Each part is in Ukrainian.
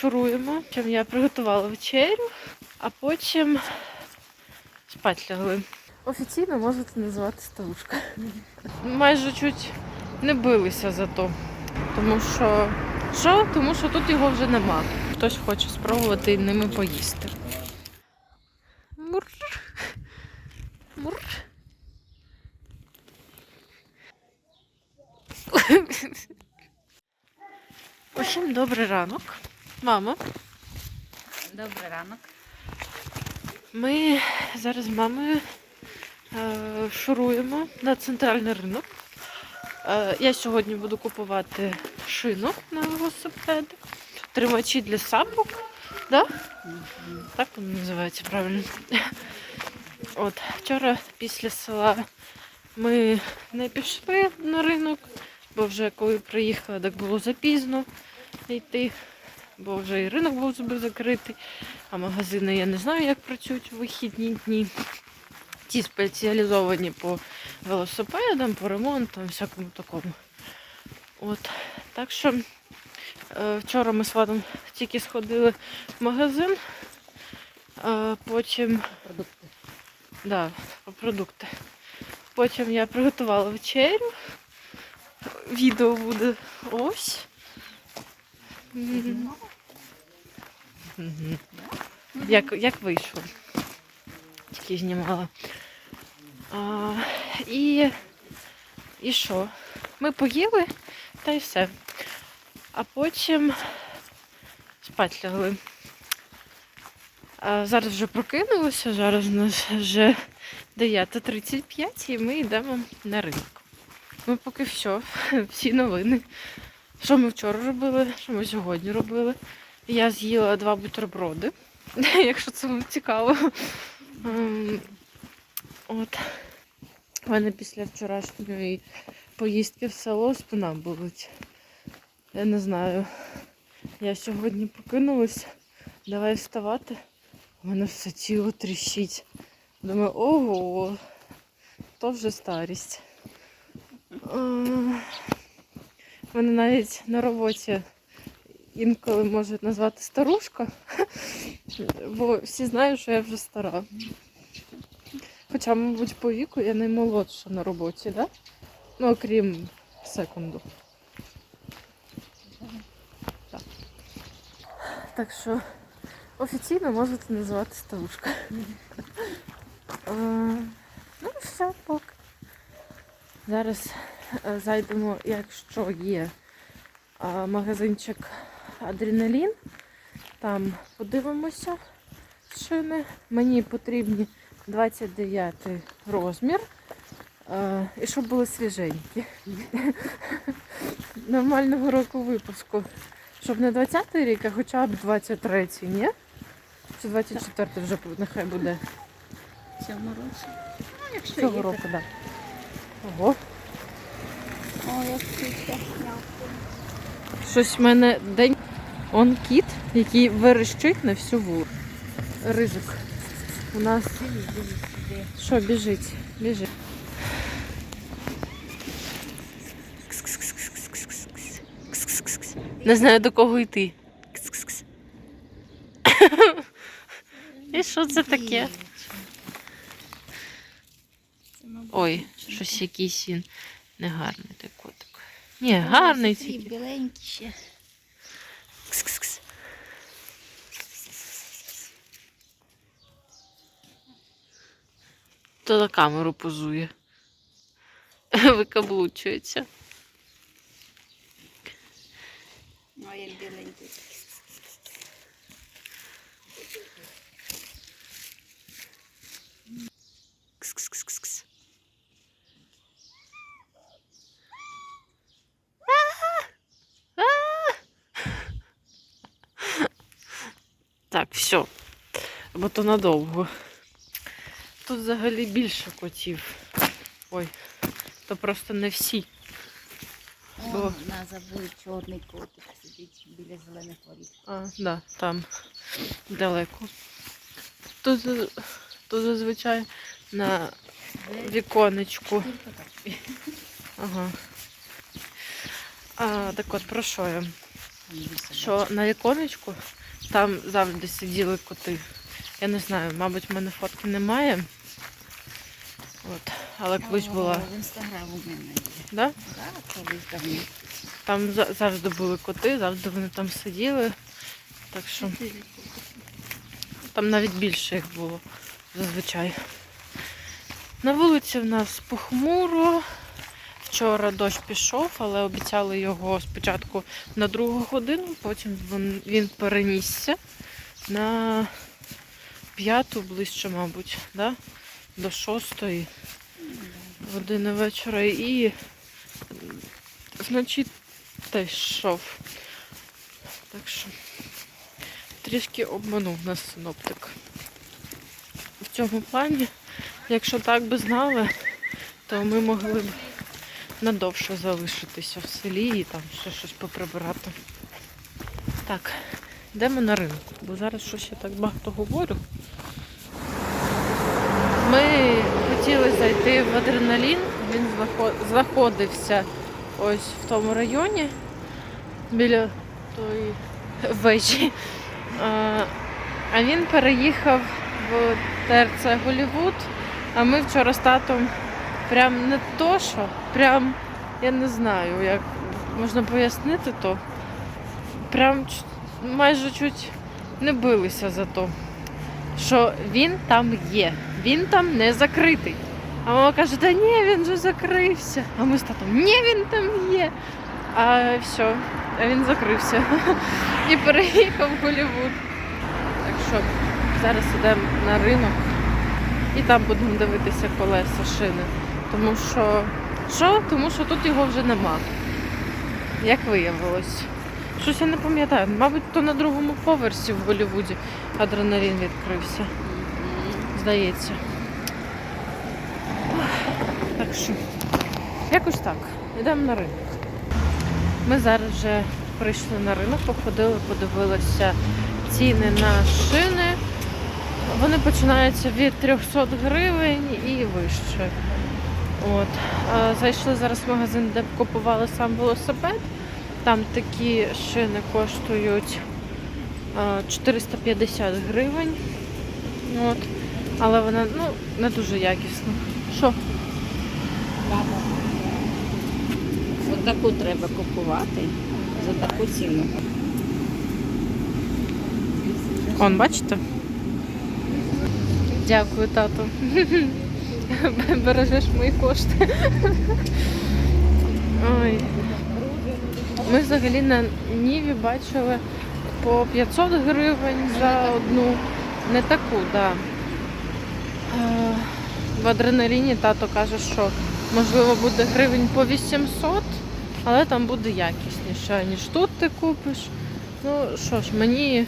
шуруємо. Чим я приготувала вечерю, а потім спать лягли. Офіційно можете називати старушка. Майже чуть не билися за то. Тому що. Що? Тому що тут його вже нема. Хтось хоче спробувати ними поїсти. Мур. Мур. Усім добрий ранок. Мамо, Добрий ранок. ми зараз з мамою е, шуруємо на центральний ринок. Е, я сьогодні буду купувати шину на велосипед, тримачі для сапок. Да? Так воно називається правильно. От, вчора після села ми не пішли на ринок, бо вже коли приїхали, так було запізно йти, бо вже і ринок був зуби закритий, а магазини я не знаю, як працюють у вихідні дні. Ті спеціалізовані по велосипедам, по ремонтам, всякому такому. От. Так що е, вчора ми з Вадом тільки сходили в магазин, а потім Продукти. Да, продукти. Потім я приготувала вечерю. Відео буде ось. Мгм. Як, як вийшло. Тільки знімала. А, і, і що? Ми поїли та й все. А потім спать лягли. А зараз вже прокинулися, зараз у нас вже 9.35 і ми йдемо на ринок. Ми поки все, всі новини. Що ми вчора робили, що ми сьогодні робили. Я з'їла два бутерброди, якщо це вам цікаво. Ем, От. У мене після вчорашньої поїздки в село спина болить. Я не знаю. Я сьогодні прокинулася. Давай вставати. У мене все тіло тріщить. Думаю, ого, то вже старість. Е, Мене навіть на роботі інколи можуть назвати старушка, бо всі знають, що я вже стара. Хоча, мабуть, по віку я наймолодша на роботі, да? Ну, окрім секунду. Так. Так що офіційно можете називати старушка. Е, Ну, все, поки. Зараз е, зайдемо, якщо є е, магазинчик Адреналін. Там подивимося шини. Мені потрібні 29 розмір. Е, І щоб були свіженькі. Нормального року випуску. Щоб не 20-й рік, а хоча б 23-й, ні? Чи 24-й вже нехай буде. Цьому році. Ну, якщо Цього року, так. Да. Ого. О, як Щось в мене день. Он кіт, який верещить на всю вур. Рижик. У нас що, біжить? Біжить. Не знаю до кого йти. І що це таке? Ой, щось якийсь він негарний той котик. Ні, гарний. Біленький ще. То на камеру позує. Викаблучується. О, як біленький. Кс-кс-кс-кс. Так, все. Бо то надовго. Тут взагалі більше котів. Ой, то просто не всі. Бо- О, на забув чорний котик сидить біля зелених воріт. А, да, там далеко. Тут, тут зазвичай на віконечку. Ага. А, так от про що я? Що на віконечку там завжди сиділи коти. Я не знаю, мабуть, в мене фотки немає. От, але колись була. В інстаграм у мене є. Да? Колись давно. Там за- завжди були коти, завжди вони там сиділи. Так що там навіть більше їх було зазвичай. На вулиці в нас похмуро. Вчора дощ пішов, але обіцяли його спочатку на другу годину, потім він, він перенісся на п'яту ближче, мабуть, да? До шостої години вечора. І вночі теж йшов. Так що трішки обманув нас синоптик. В цьому плані, якщо так би знали, то ми могли б надовше залишитися в селі і там ще щось поприбирати. Так, йдемо на ринок, бо зараз щось я так багато говорю. Ми хотіли зайти в адреналін, він знаходився ось в тому районі біля тої вежі. А, він переїхав в ТРЦ Голівуд, а ми вчора з татом прям не то що, прям я не знаю, як можна пояснити то. Прям майже чуть не билися за то, що він там є, він там не закритий. А мама каже, та ні, він же закрився. А ми з татом, ні, він там є. А все, а він закрився. І переїхав в Голівуд. Так що зараз йдемо на ринок і там будемо дивитися колеса шини. Тому що. Що? Тому що тут його вже нема. Як виявилось. Щось я не пам'ятаю. Мабуть, то на другому поверсі в Голівуді адреналін відкрився. Здається. Так що, якось так. Йдемо на ринок. Ми зараз вже прийшли на ринок, походили, подивилися ціни на шини. Вони починаються від 300 гривень і вище. От. Зайшли зараз в магазин, де купували сам велосипед. Там такі шини коштують 450 гривень. От. Але вона ну, не дуже якісна. Що? От таку треба купувати за таку ціну. Он, бачите? Дякую, тато. Бережеш мої кошти. Ой. Ми взагалі на Ніві бачили по 500 гривень за одну. Не таку, так. Да. Е, В адреналіні тато каже, що можливо буде гривень по 800, але там буде якісніше, ніж тут ти купиш. Ну що ж, мені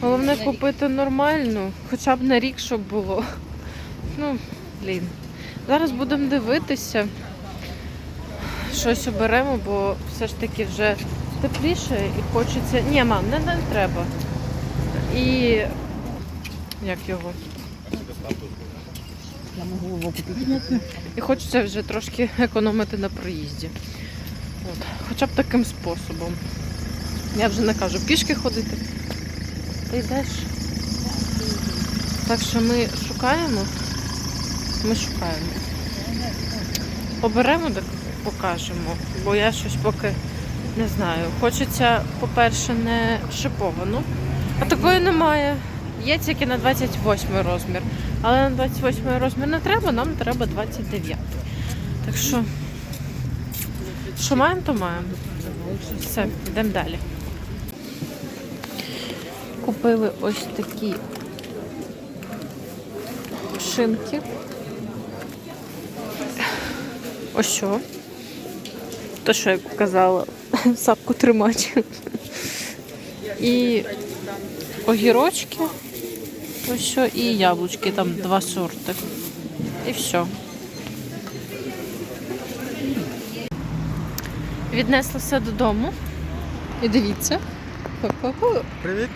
головне купити нормальну, хоча б на рік, щоб було. Ну, блін. Зараз будемо дивитися. Щось оберемо, бо все ж таки вже тепліше і хочеться. Ні, мам, не, не треба. І як його? Я можу його купити. І хочеться вже трошки економити на проїзді. От. Хоча б таким способом. Я вже не кажу, пішки ходити. Ти йдеш. Так що ми шукаємо. Ми шукаємо. Оберемо, так покажемо, бо я щось поки не знаю. Хочеться, по-перше, не шиповану, а такої немає. Є тільки на 28 розмір. Але на 28 розмір не треба, нам треба 29. Так що, що маємо, то маємо. Все, йдемо далі. Купили ось такі шинки. Ось що. То, що я казала, сапку тримач. І огірочки. Ось що, і яблучки, там два сорти. І все. Віднесла все додому. І дивіться. Привіт.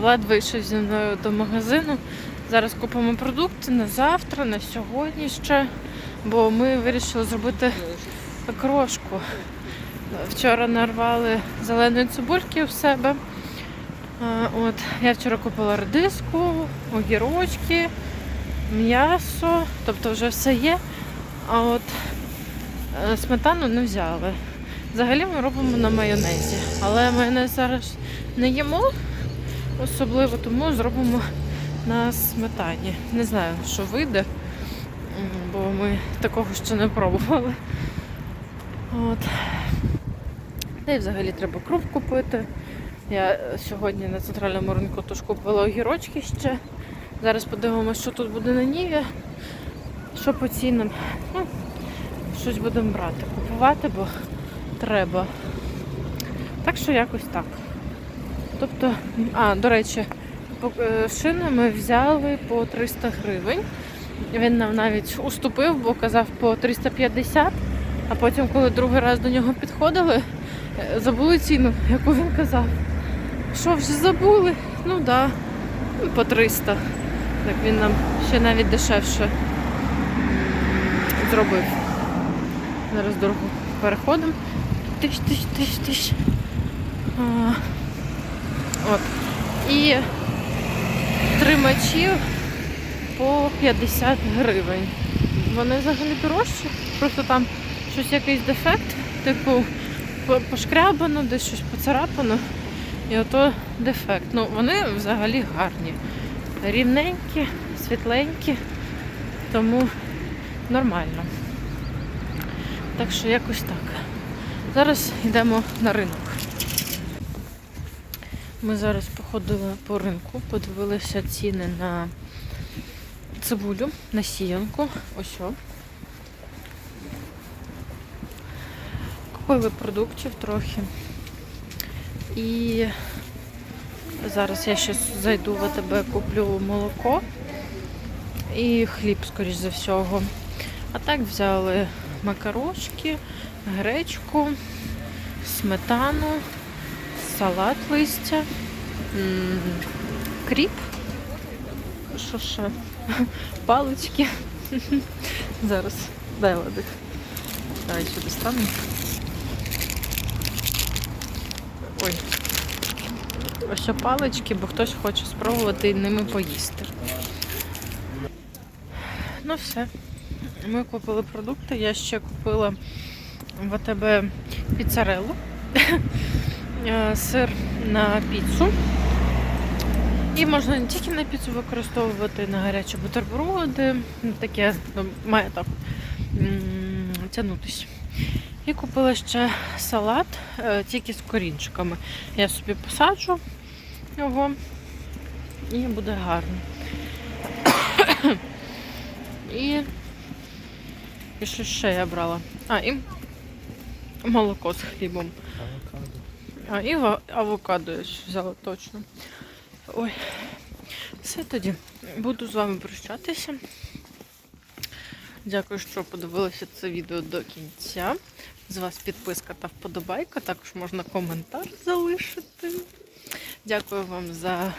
Влад вийшов зі мною до магазину. Зараз купимо продукти на завтра, на сьогодні ще, бо ми вирішили зробити окрошку. Вчора нарвали зеленої цибульки у себе. От, я вчора купила редиску, огірочки, м'ясо, тобто вже все є. А от е, сметану не взяли. Взагалі ми робимо на майонезі, але майонез зараз не їмо особливо, тому зробимо на сметані. Не знаю, що вийде, бо ми такого ще не пробували. От. Та й взагалі треба круп купити. Я е, сьогодні на центральному ринку теж купила огірочки ще. Зараз подивимося, що тут буде на Ніві, що по цінам. Ну, щось будемо брати, купувати, бо треба. Так що якось так. Тобто, а, до речі, е, шину ми взяли по 300 гривень. Він нам навіть уступив, бо казав по 350, а потім, коли другий раз до нього підходили, е, забули ціну, яку він казав. Що вже забули? Ну так, да, ну, по 300. Так він нам ще навіть дешевше зробив. Зараз дорогу переходимо. Тиш, тиш, тиш, тиш. А, от. І тримачі по 50 гривень. Вони взагалі дорожчі, просто там щось якийсь дефект, типу пошкрябано, десь щось поцарапано. І ото дефект. Ну, вони взагалі гарні. Рівненькі, світленькі, тому нормально. Так що якось так. Зараз йдемо на ринок. Ми зараз походили по ринку, подивилися ціни на цибулю, на сіянку. Ось. Купили продуктів трохи. І зараз я ще зайду в АТБ, куплю молоко і хліб, скоріш за всього. А так взяли макарошки, гречку, сметану, салат листя, кріп. Що ще? Палички. Зараз. Дай ладик. Давай сюди стану. Ой. Ось палички, бо хтось хоче спробувати ними поїсти. Ну все. Ми купили продукти. Я ще купила в АТБ піцарелу, е, сир на піцу. І можна не тільки на піцу використовувати на гарячі бутерброди. Таке ну, має так м, тягнутись. І купила ще салат е, тільки з корінчиками. Я собі посаджу його і буде гарно. І, і що ще я брала? А, і молоко з хлібом. А, і авокадо я ще взяла точно. Ой. Все тоді. Буду з вами прощатися. Дякую, що подивилися це відео до кінця. З вас підписка та вподобайка. Також можна коментар залишити. Дякую вам за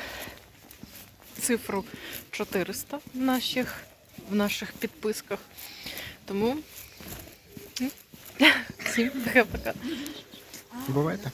цифру 400 в наших, в наших підписках. Тому всім пока-пока. Бувайте.